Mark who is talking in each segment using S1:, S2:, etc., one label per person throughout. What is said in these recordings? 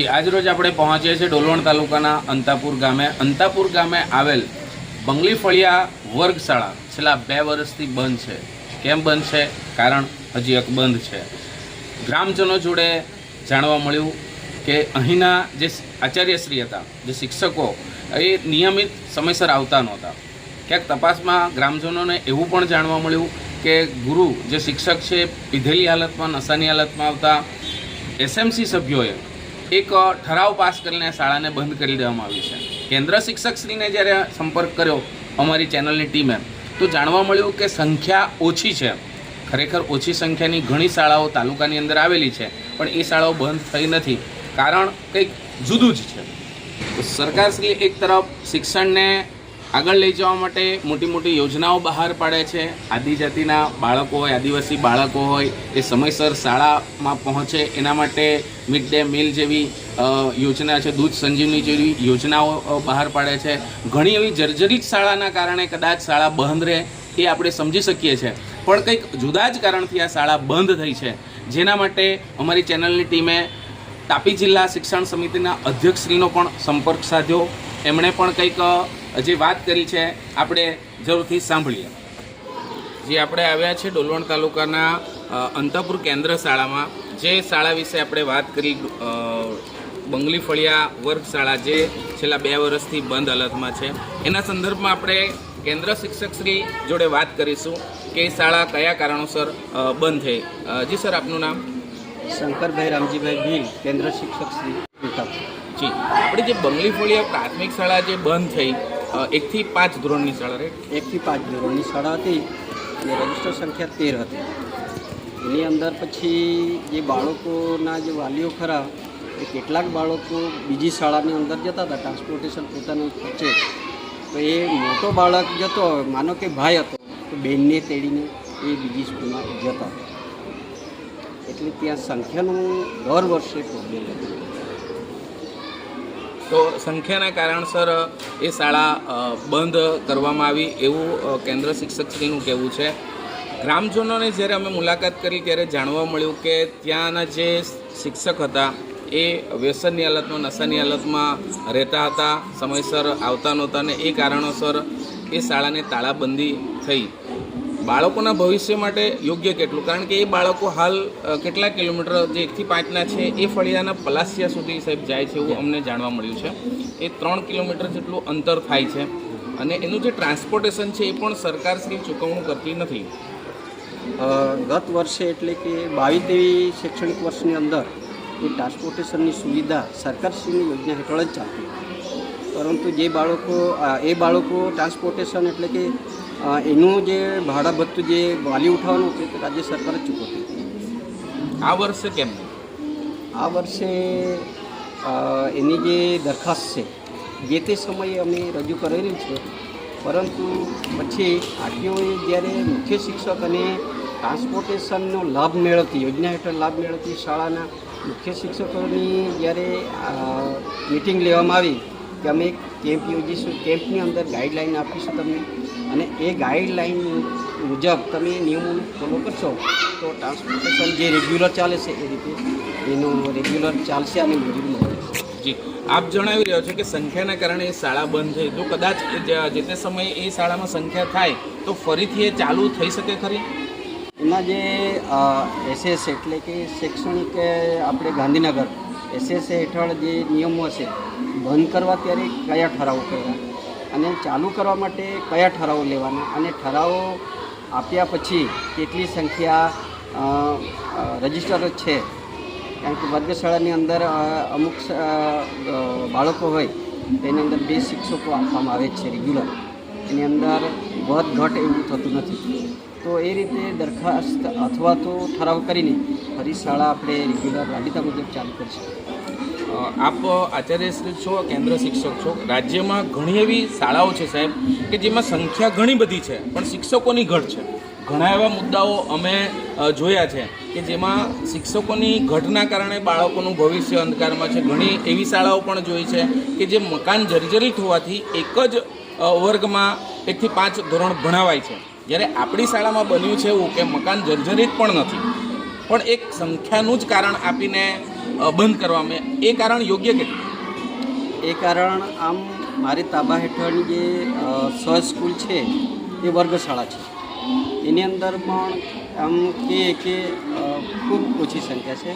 S1: જી આજરોજ આપણે પહોંચીએ છીએ ડોલવણ તાલુકાના અંતાપુર ગામે. અંતાપુર ગામે આવેલ બંગલી ફળિયા વર્ગશાળા, છેલ્લા બે વર્ષથી બંધ છે. કેમ બંધ છે? કારણ હજી એક બંધ છે. ગ્રામજનો જોડે જાણવા મળ્યું કે અહીંના જે આચાર્યશ્રી હતા, જે શિક્ષકો, એ નિયમિત સમયસર આવતા નહોતા. ક્યાંક તપાસમાં ગ્રામજનોને એવું પણ જાણવા મળ્યું કે ગુરુ જે શિક્ષક છે, પીધેલી હાલતમાં, નશાની હાલતમાં આવતા, એસએમસી સભ્યોએ એક ઠરાવ પાસ કરીને શાળાને બંધ કરી દેવામાં આવી છે. કેન્દ્ર શિક્ષકશ્રીને જ્યારે સંપર્ક કર્યો અમારી ચેનલની ટીમે, તો જાણવા મળ્યું કે સંખ્યા ઓછી છે. ખરેખર ઓછી સંખ્યાની ઘણી શાળાઓ તાલુકાની અંદર આવેલી છે, પણ એ શાળાઓ બંધ થઈ નથી. કારણ કંઈક જુદું જ છે. સરકારશ્રી એક તરફ શિક્ષણને આગળ લઈ જવા માટે મોટી મોટી યોજનાઓ બહાર પાડે છે. આદિજાતિના બાળકો હોય, આદિવાસી બાળકો હોય, એ સમયસર શાળામાં પહોંચે. એના માટે મિડ ડે મિલ જેવી યોજના છે, દૂધ સંજીવની જેવી યોજનાઓ બહાર પાડે છે. ઘણી એવી જર્જરિત શાળાના કારણે કદાચ શાળા બંધ રહે એ આપણે સમજી શકીએ છીએ. પણ કંઈક જુદા જ કારણથી આ શાળા બંધ થઈ છે. જેના માટે અમારી ચેનલની ટીમે તાપી જિલ્લા શિક્ષણ સમિતિના અધ્યક્ષશ્રીનો પણ સંપર્ક સાધ્યો. એમણે પણ કંઈક જે વાત કરી છે આપણે જરૂરથી સાંભળીએ. જે આપણે આવ્યા છે ડોલવણ તાલુકાના અંતપુર કેન્દ્ર શાળામાં. જે શાળા વિશે આપણે વાત કરી બંગલી ફળિયા વર્ગ શાળા જે છેલ્લા બે વર્ષથી બંધ હાલતમાં છે. એના સંદર્ભમાં આપણે કેન્દ્ર શિક્ષકશ્રી જોડે વાત કરીશું કે શાળા કયા કારણોસર બંધ થઈ. જી સર આપનું નામ?
S2: શંકરભાઈ રામજીભાઈ ભીલ કેન્દ્ર શિક્ષક શ્રી
S1: જી. આપણે જે બંગલી ફળિયા પ્રાથમિક શાળા જે બંધ થઈ એકથી પાંચ ધોરણની શાળા રાઈટ
S2: એકથી પાંચ ધોરણની શાળા હતી અને રજિસ્ટર સંખ્યા તેર હતી. એની અંદર પછી જે બાળકોના જે વાલીઓ ખરા, એ કેટલાક બાળકો બીજી શાળાની અંદર જતા હતા ટ્રાન્સપોર્ટેશન પોતાનું ખર્ચે. તો એ મોટો બાળક જતો માનો કે ભાઈ હતો, તો બેનને તેડીને એ બીજી સ્કૂલમાં જતા એટલે ત્યાં સંખ્યાનું દર વર્ષે પ્રોબ્લેમ હતો.
S1: તો સંખ્યાના કારણસર એ શાળા બંધ કરવામાં આવી એવું કેન્દ્ર શિક્ષકશ્રીનું કહેવું છે. ગ્રામજનોને જ્યારે અમે મુલાકાત કરી ત્યારે જાણવા મળ્યું કે ત્યાંના જે શિક્ષક હતા એ વ્યસનની હાલતમાં, નશાની હાલતમાં રહેતા હતા, સમયસર આવતા નહોતા ને એ કારણોસર એ શાળાને તાળાબંધી થઈ. બાળકોના ભવિષ્ય માટે યોગ્ય કેટલું? કારણ કે એ બાળકો હાલ કેટલા કિલોમીટર, જે એકથી પાંચના છે, એ ફળિયાના પલાસિયા સુધી સાહેબ જાય છે એવું અમને જાણવા મળ્યું છે. એ ત્રણ કિલોમીટર જેટલું અંતર થાય છે અને એનું જે ટ્રાન્સપોર્ટેશન છે એ પણ સરકાર શ્રી ચૂકવણું કરતી નથી.
S2: ગત વર્ષે એટલે કે બાવીસ તેવી શૈક્ષણિક વર્ષની અંદર એ ટ્રાન્સપોર્ટેશનની સુવિધા સરકારશ્રીની યોજના હેઠળ જ ચાલતી. પરંતુ જે બાળકો એ બાળકો ટ્રાન્સપોર્ટેશન એટલે કે એનું જે ભાડા ભથ્થું જે વાલી ઉઠાવવાનું છે તે રાજ્ય સરકાર જ ચૂકવતી
S1: આ વર્ષે કેમ?
S2: આ વર્ષે એની જે દરખાસ્ત છે જે તે સમયે અમે રજૂ કરેલી છે પરંતુ પછી આરટીઓએ જ્યારે મુખ્ય શિક્ષક અને ટ્રાન્સપોર્ટેશનનો લાભ મેળવતી યોજના હેઠળ લાભ મેળવતી શાળાના મુખ્ય શિક્ષકોની જ્યારે મિટિંગ લેવામાં આવી કે અમે કેમ્પ યોજીશું કેમ્પની અંદર ગાઈડલાઈન આપીશું તમને. અને એ ગાઈડલાઈન મુજબ તમે નિયમો ફોલો કરશો તો ટ્રાન્સપોર્ટેશન જે રેગ્યુલર ચાલે છે એ રીતે એનું રેગ્યુલર ચાલશે અને મંજૂરી મળશે.
S1: જી. આપ જણાવી રહ્યો છો કે સંખ્યાના કારણે એ શાળા બંધ થઈ. તો કદાચ જે જે તે સમયે એ શાળામાં સંખ્યા થાય તો ફરીથી એ ચાલુ થઈ શકે ખરી?
S2: એમાં જે એસએસ એટલે કે શૈક્ષણિક આપણે ગાંધીનગર એસએસ હેઠળ જે નિયમો છે બંધ કરવા ત્યારે કયા ઠરાવો કર્યા? અને ચાલુ કરવા માટે કયા ઠરાવો લેવાના? અને ઠરાવો આપ્યા પછી કેટલી સંખ્યા રજિસ્ટર છે? કારણ કે વર્ગશાળાની અંદર અમુક બાળકો હોય, તેની અંદર બે શિક્ષકો આપવામાં આવે છે રેગ્યુલર એની અંદર વધ, ઘટ એવું થતું નથી. તો એ રીતે દરખાસ્ત અથવા તો ઠરાવ કરીને ફરી શાળા આપણે રેગ્યુલર રાબેતા મુજબ ચાલુ કરીશું
S1: આપ આચાર્યશ્રી છો, કેન્દ્ર શિક્ષક છો. રાજ્યમાં ઘણી એવી શાળાઓ છે સાહેબ કે જેમાં સંખ્યા ઘણી બધી છે, પણ શિક્ષકોની ઘટ છે. ઘણા એવા મુદ્દાઓ અમે જોયા છે કે જેમાં શિક્ષકોની ઘટના કારણે બાળકોનું ભવિષ્ય અંધકારમાં છે. ઘણી એવી શાળાઓ પણ જોઈ છે કે જે મકાન જર્જરિત હોવાથી એક જ વર્ગમાં એકથી પાંચ ધોરણ ભણાવાય છે. જ્યારે આપણી શાળામાં બન્યું છે એવું કે મકાન જર્જરિત પણ નથી. પણ એક સંખ્યાનું જ કારણ આપીને બંધ કરવામાં એ કારણ યોગ્ય કેટલું
S2: એ કારણ આમ મારી તાબા હેઠળની જે સ્વ સ્કૂલ છે, એ વર્ગશાળા છે. એની અંદર પણ આમ કે કે ખૂબ ઓછી સંખ્યા છે.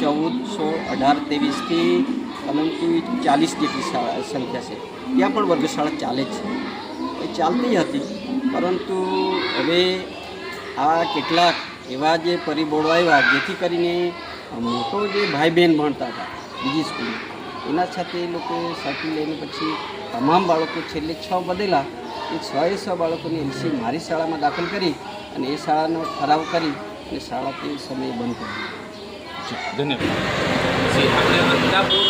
S2: ચૌદ સોળ અઢાર, ત્રેવીસથી પરંતુ ચાલીસ જેટલી સંખ્યા છે. ત્યાં પણ વર્ગશાળા ચાલે છે. એ ચાલતી હતી, પરંતુ હવે આ કેટલાક એવા જે પરિબળો આવ્યા, જેથી કરીને મોટો જે ભાઈ બહેન ભણતા હતા બીજી સ્કૂલમાં એના સાથે એ લોકો સાચી લઈને પછી તમામ બાળકો છેલ્લે છ બધેલા એ છ એ છ બાળકોની એલસી મારી શાળામાં દાખલ કરી અને એ શાળાનો ઠરાવ કરી અને શાળા તે સમયે બંધ કરી
S1: ધન્યવાદ. આપણે અંતાપુર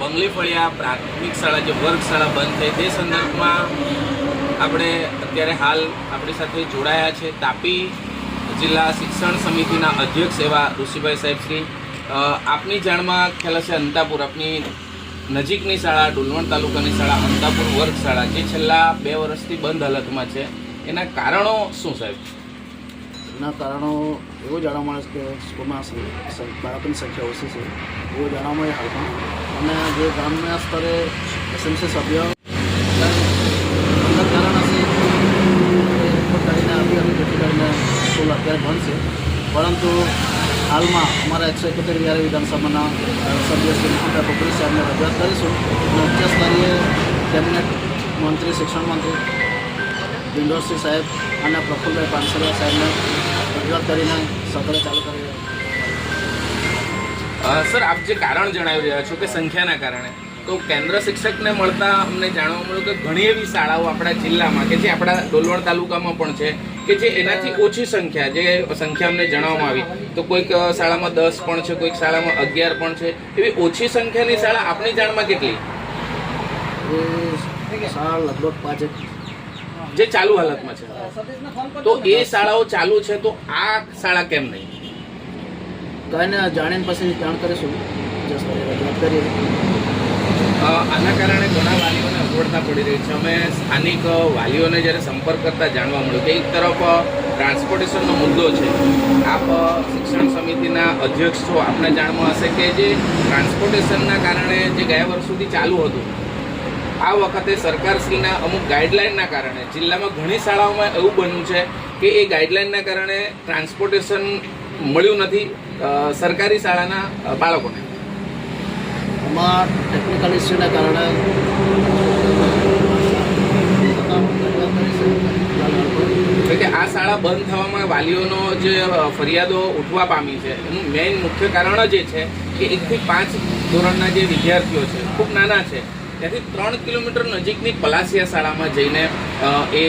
S1: બંગલી ફળિયા પ્રાથમિક શાળા જે વર્ગ શાળા બંધ થઈ, તે સંદર્ભમાં આપણે અત્યારે હાલ આપણી સાથે જોડાયા છે. તાપી જિલ્લા શિક્ષણ સમિતિના અધ્યક્ષ એવા ઋષિભાઈ સાહેબ શ્રી. આપની જાણમાં ખ્યાલ હશે અંતાપુર આપની નજીકની શાળા, ડુલવણ તાલુકાની શાળા અંતાપુર વર્ગ શાળા, જે છેલ્લા બે વર્ષથી બંધ હાલતમાં છે. એના કારણો શું સાહેબ?
S3: એના કારણો એવો જાણવા મળે છે કે સ્કૂલમાં બાળકોની સંખ્યા ઓછી છે. એવો જાણવા મળે હાલમાં. અને જે ગ્રામ્ય સ્તરે એસએમસી સભ્ય અંદર કારણ હશે એ રિપોર્ટ કરીને આપી હતી જેથી કરીને સ્કૂલ અત્યારે બંધ પરંતુ હાલમાં અમારા એકસો એકોતેર વિહાર વિધાનસભાના સભ્ય શ્રી મોહનભાઈ પોપરી સાહેબને રજૂઆત કરીશું, અને ઉચ્ચ સ્તરીય કેબિનેટ મંત્રી, શિક્ષણ મંત્રી દિંડોરસિંહ સાહેબ અને પ્રફુલભાઈ પાનસરિયા સાહેબને રજૂઆત કરીને સત્રે ચાલુ કરી
S1: સર, આપ જે કારણ જણાવી રહ્યા છો કે સંખ્યાના કારણે, તો કેન્દ્ર શિક્ષકને મળતા અમને જાણવા મળ્યું કે ઘણી એવી શાળાઓ આપણા જિલ્લામાં કે જે આપણા ડોલવણ તાલુકામાં પણ છે કે જે એનાથી ઓછી સંખ્યા જે સંખ્યા અમને જણાવવામાં આવી તો કોઈક શાળામાં દસ પણ છે કોઈક શાળામાં અગિયાર પણ છે એવી ઓછી સંખ્યાની શાળા આપણી જાણમાં કેટલી?
S3: શાળા લગભગ પાંચેક
S1: જે. ચાલુ હાલતમાં છે. તો એ શાળાઓ ચાલુ છે તો આ શાળા કેમ નહીં?
S3: કઈને જાણીને પછી જાણ કરીશું.
S1: આના કારણે ઘણા અગવડતા પડી રહી છે. અમે સ્થાનિક વાલીઓને જ્યારે સંપર્ક કરતા જાણવા મળ્યું કે એક તરફ ટ્રાન્સપોર્ટેશનનો મુદ્દો છે. આપ શિક્ષણ સમિતિના અધ્યક્ષ છો. આપને જાણવા હશે કે જે ટ્રાન્સપોર્ટેશનના કારણે જે ગયા વર્ષ સુધી ચાલુ હતું, આ વખતે સરકારશ્રીના અમુક ગાઈડલાઇનના કારણે, જિલ્લામાં ઘણી શાળાઓમાં એવું બન્યું છે કે એ ગાઈડલાઇનના કારણે ટ્રાન્સપોર્ટેશન મળ્યું નથી સરકારી શાળાના બાળકોને.
S3: આમાં ટેકનિકલ ઇસ્યુના કારણે
S1: એટલે કે આ શાળા બંધ થવામાં વાલીઓનો જે ફરિયાદો ઉઠવા પામી છે, એનું મેઇન મુખ્ય કારણ જ એ છે કે એકથી પાંચ ધોરણના જે વિદ્યાર્થીઓ છે, ખૂબ નાના છે, ત્યાંથી ત્રણ કિલોમીટર નજીકની પલાસિયા શાળામાં જઈને એ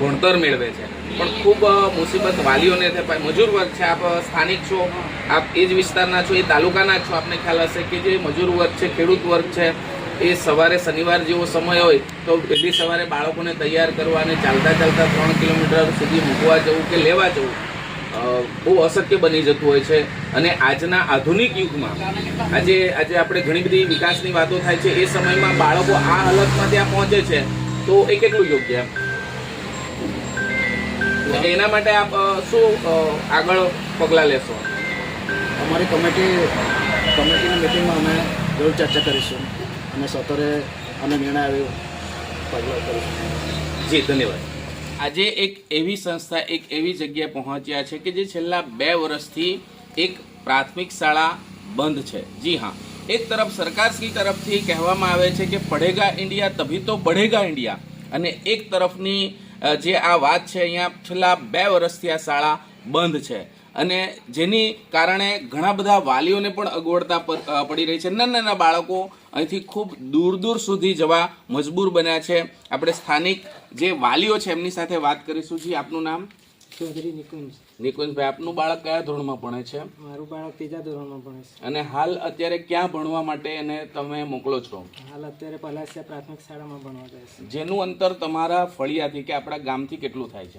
S1: ભણતર મેળવે છે. પણ ખૂબ મુસીબત વાલીઓને થાય. મજૂર વર્ગ છે, આપ સ્થાનિક છો, આપ એ જ વિસ્તારના છો, એ તાલુકાના છો, આપને ખ્યાલ હશે કે જે મજૂર વર્ગ છે, ખેડૂત વર્ગ છે એ સવારે શનિવાર જેવો સમય હોય તો વહેલી સવારે બાળકોને તૈયાર કરવા અને ચાલતા ચાલતા ત્રણ કિલોમીટર સુધી મૂકવા જવું કે લેવા જવું બહુ અશક્ય બની જતું હોય છે. અને આજના આધુનિક યુગમાં આજે આજે આપણે ઘણી બધી વિકાસની વાતો થાય છે. એ સમયમાં બાળકો આ હાલતમાં ત્યાં પહોંચે છે. તો એ કેટલું યોગ્ય? એના માટે આપ શું આગળ પગલાં લેશો?
S3: અમારી કમિટી, કમિટીની મિટિંગમાં અમે જરૂર ચર્ચા કરીશું. અને સતરે અને નિર્ણય આવ્યો. પગલાં કરીશું
S1: જી ધન્યવાદ. આજે એક એવી સંસ્થા એક એવી જગ્યાએ પહોંચ્યા છે કે જે છેલ્લા બે વર્ષથી એક પ્રાથમિક શાળા બંધ છે. જી હા. એક તરફ સરકારશ્રી તરફથી કહેવામાં આવે છે કે પડેગા ઇન્ડિયા તભી તો બઢેગા ઇન્ડિયા. અને એક તરફની જે આ વાત છે અહીંયા છેલ્લા બે વર્ષથી આ શાળા બંધ છે. અને જેની કારણે ઘણા બધા વાલીઓને પણ અગવડતા પડી રહી છે. નાના નાના બાળકો અહીંથી ખૂબ દૂર દૂર સુધી જવા મજબૂર બન્યા છે. આપણે સ્થાનિક જે વાલીઓ છે એમની સાથે વાત કરીશું જી. આપનું નામ?
S4: ચૌધરી નિકુંજ.
S1: નિકુંજભાઈ આપનું બાળક કયા ધોરણમાં ભણે છે?
S4: મારું બાળક ત્રીજા ધોરણમાં ભણે છે.
S1: અને હાલ અત્યારે ક્યાં ભણવા માટે એને તમે મોકલો છો?
S4: હાલ અત્યારે પલાસિયા પ્રાથમિક શાળામાં ભણવા જાય છે.
S1: જેનું અંતર તમારા ફળિયાથી કે આપણા ગામથી કેટલું થાય છે?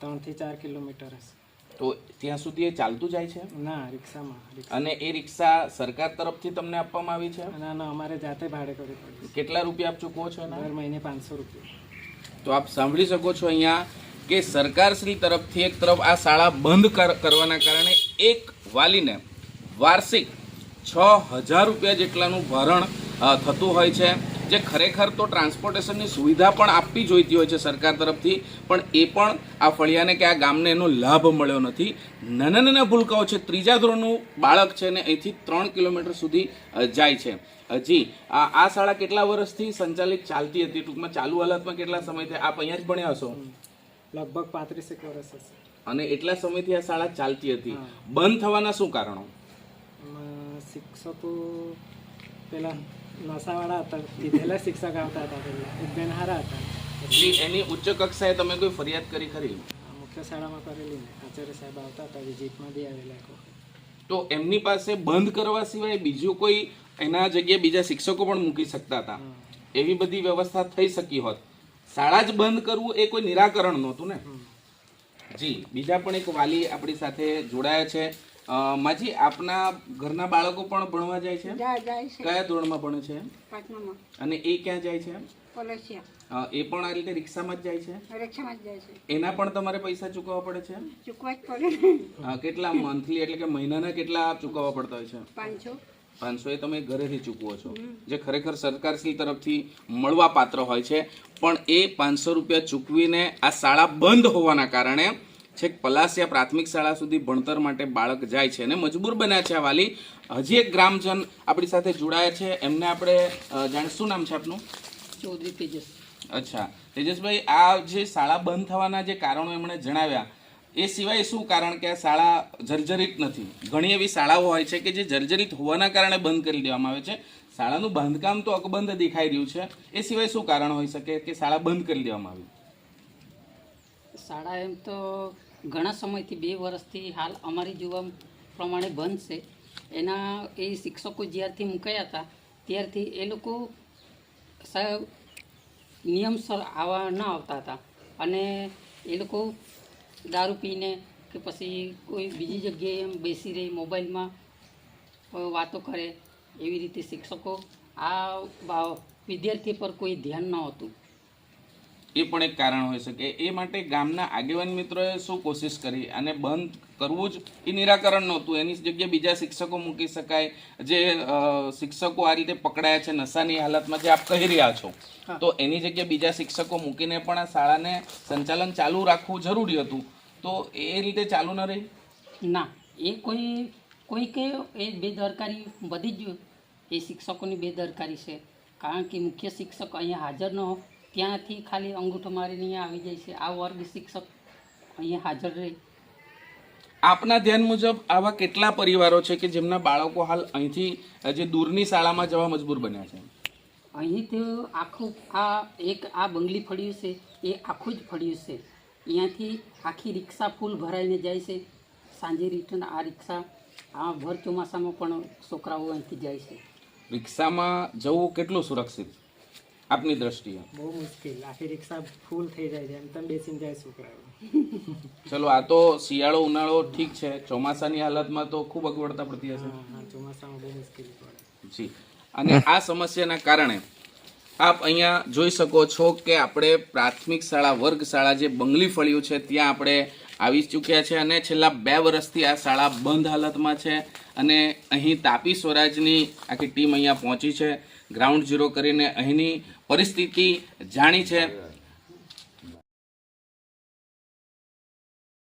S4: ત્રણથી ચાર કિલોમીટર હશે.
S1: તો ત્યાં સુધી એ ચાલતું જાય છે?
S4: ના રિક્ષામાં
S1: અને એ રિક્ષા સરકાર તરફથી તમને આપવામાં આવી છે?
S4: ના ના અમારે જાતે ભાડે કરવી પડે.
S1: કેટલા રૂપિયા આપ ચૂકવો છો
S4: દર મહિને પાંચસો રૂપિયા.
S1: તો આપ સાંભળી શકો છો અહીંયા કે સરકારશ્રી તરફથી એક તરફ આ શાળા બંધ કર- કરવાના કારણે એક વાલીને વાર્ષિક છ હજાર રૂપિયા જેટલાનું ભરણ થતું હોય છે. જે ખરેખર તો ટ્રાન્સપોર્ટેશનની સુવિધા પણ આપવી જોઈતી હોય છે સરકાર તરફથી પણ એ પણ આ ફળિયાને કે આ ગામને એનો લાભ મળ્યો નથી. નાના નાના ભૂલકાઓ છે. ત્રીજા ધોરણનું બાળક છે ને અહીંથી ત્રણ કિલોમીટર સુધી જાય છે. હજી આ આ શાળા કેટલા વર્ષથી સંચાલિત ચાલતી હતી? ટૂંકમાં ચાલુ હાલતમાં કેટલા સમયથી આપ અહીંયા જ ભણ્યા હશો?
S4: લગભગ પાંત્રીસેક વર્ષ હશે.
S1: અને એટલા સમયથી આ શાળા ચાલતી હતી. બંધ થવાના શું કારણો?
S4: શિક્ષકો પેલા નશાવાળા હતા. કીધેલા શિક્ષક આવતા હતા પહેલા. બેન હારા હતા.
S1: પછી એની ઉચ્ચ કક્ષાએ તમે કોઈ ફરિયાદ કરી ખરી?
S4: મુખ્ય શાળામાં કરેલી ને. આચાર્ય સાહેબ આવતા હતા વિઝિટમાં બી આવેલા એક
S1: તો એમની પાસે બંધ કરવા સિવાય બીજું કોઈ એના જગ્યાએ બીજા શિક્ષકો પણ મૂકી શકતા હતા? એવી બધી વ્યવસ્થા થઈ શકી હોત. શાળા જ બંધ કરવું એ કોઈ નિરાકરણ નહોતું ને? જી બીજા પણ એક વાલી આપણી સાથે જોડાયા છે. માજી આપના ઘરના બાળકો પણ ભણવા જાય છે? કયા ધોરણમાં ભણે છે? અને એ ક્યાં જાય છે? એ પણ આ રીતે રિક્ષામાં જ જાય છે?
S5: રિક્ષામાં જ જાય છે.
S1: એના પણ તમારે પૈસા ચૂકવવા પડે છે?
S5: ચૂકવા જ પડે.
S1: કેટલા મંથલી એટલે કે મહિનાના કેટલા ચૂકવવા પડતા હોય છે?
S5: પાંચસો.
S1: પાંચસો એ તમે ઘરેથી ચૂકવો છો. જે ખરેખર સરકારશ્રી તરફથી મળવા પાત્ર હોય છે. પણ એ પાંચસો રૂપિયા ચૂકવીને આ શાળા બંધ હોવાના કારણે છેક પલાસિયા પ્રાથમિક શાળા સુધી ભણતર માટે બાળક જાય છે અને મજબૂર બન્યા છે આ વાલી. હજી એક ગ્રામજન આપણી સાથે જોડાયા છે. એમને આપણે જાણે જાણ શું નામ છે આપનું?
S5: ચૌધરી તેજસ.
S1: અચ્છા. તેજસભાઈ આ જે શાળા બંધ થવાના જે કારણો એમણે જણાવ્યા એ સિવાય શું કારણ કે આ શાળા જર્જરિત નથી? ઘણી એવી શાળાઓ હોય છે કે જે જર્જરિત હોવાના કારણે બંધ કરી દેવામાં આવે છે. શાળાનું બાંધકામ તો અકબંધ દેખાઈ રહ્યું છે. એ સિવાય શું કારણ હોઈ શકે કે શાળા બંધ કરી દેવામાં આવી?
S6: શાળા એમ તો ઘણા સમયથી બે વર્ષથી હાલ અમારી જોવા પ્રમાણે બંધ છે. એના એ શિક્ષકો જ્યારથી મૂકાયા હતા, ત્યારથી એ લોકો નિયમસર આવા ન આવતા હતા. અને એ લોકો દારૂ પીને કે પછી કોઈ બીજી જગ્યાએ એમ બેસી રહી, મોબાઈલમાં વાતો કરે એવી રીતે શિક્ષકો આ વિદ્યાર્થી પર કોઈ ધ્યાન ન હતું.
S1: એ પણ એક કારણ હોઈ શકે. એ માટે ગામના આગેવાન મિત્રોએ શું કોશિશ કરી અને બંધ કરવું જ એ નિરાકરણ નહોતું. એની જગ્યાએ બીજા શિક્ષકો મૂકી શકાય. જે શિક્ષકો આ રીતે પકડાયા છે નશાની હાલતમાં જે આપ કહી રહ્યા છો. તો એની જગ્યાએ બીજા શિક્ષકો મૂકીને પણ આ શાળાને સંચાલન ચાલુ રાખવું જરૂરી હતું. તો એ રીતે ચાલુ ન રહી?
S6: ના. એ કોઈ કોઈ કે એ બેદરકારી બધી જ એ શિક્ષકોની બેદરકારી છે. કારણ કે મુખ્ય શિક્ષક અહીંયા હાજર ન ત્યાંથી ખાલી અંગૂઠો મારીને અહીંયા આવી જાય છે. આ વર્ગ શિક્ષક અહીંયા હાજર રહે.
S1: આપના ધ્યાન મુજબ આવા કેટલા પરિવારો છે કે જેમના બાળકો હાલ અહીંથી જે દૂરની શાળામાં જવા મજબૂર બન્યા છે?
S6: અહીં તો આખું આ એક આ બંગલી ફળ્યું છે એ આખું જ ફળ્યું છે. અહીંયાથી આખી રિક્ષા ફૂલ ભરાઈને જાય છે. સાંજે રિટર્ન આ રિક્ષા આ ભર ચોમાસામાં પણ છોકરાઓ અહીંથી જાય છે.
S1: રિક્ષામાં જવું કેટલું સુરક્ષિત? આપની દ્રષ્ટિએ.
S4: બહુ મુશ્કેલ. આખી રિક્ષા ફૂલ થઈ જાય છે. એમ તમે બેસીને જાય છોકરાઓ.
S1: ચલો આ તો શિયાળો ઉનાળો ઠીક છે. ચોમાસાની હાલતમાં તો ખૂબ અગવડતા પડતી હશે.
S4: ચોમાસામાં બહુ મુશ્કેલી પડે.
S1: જી. અને આ સમસ્યાના કારણે આપ અહીંયા જોઈ શકો છો કે આપણે પ્રાથમિક શાળા વર્ગ શાળા જે બંગલી ફળ્યું છે ત્યાં આપણે આવી ચૂક્યા છે અને છેલ્લા બે વર્ષથી આ શાળા બંધ હાલતમાં છે અને અહીં તાપી સ્વરાજની આખી ટીમ અહીંયા પહોંચી છે. ગ્રાઉન્ડ ઝીરો કરીને અહીંની પરિસ્થિતિ જાણી છે.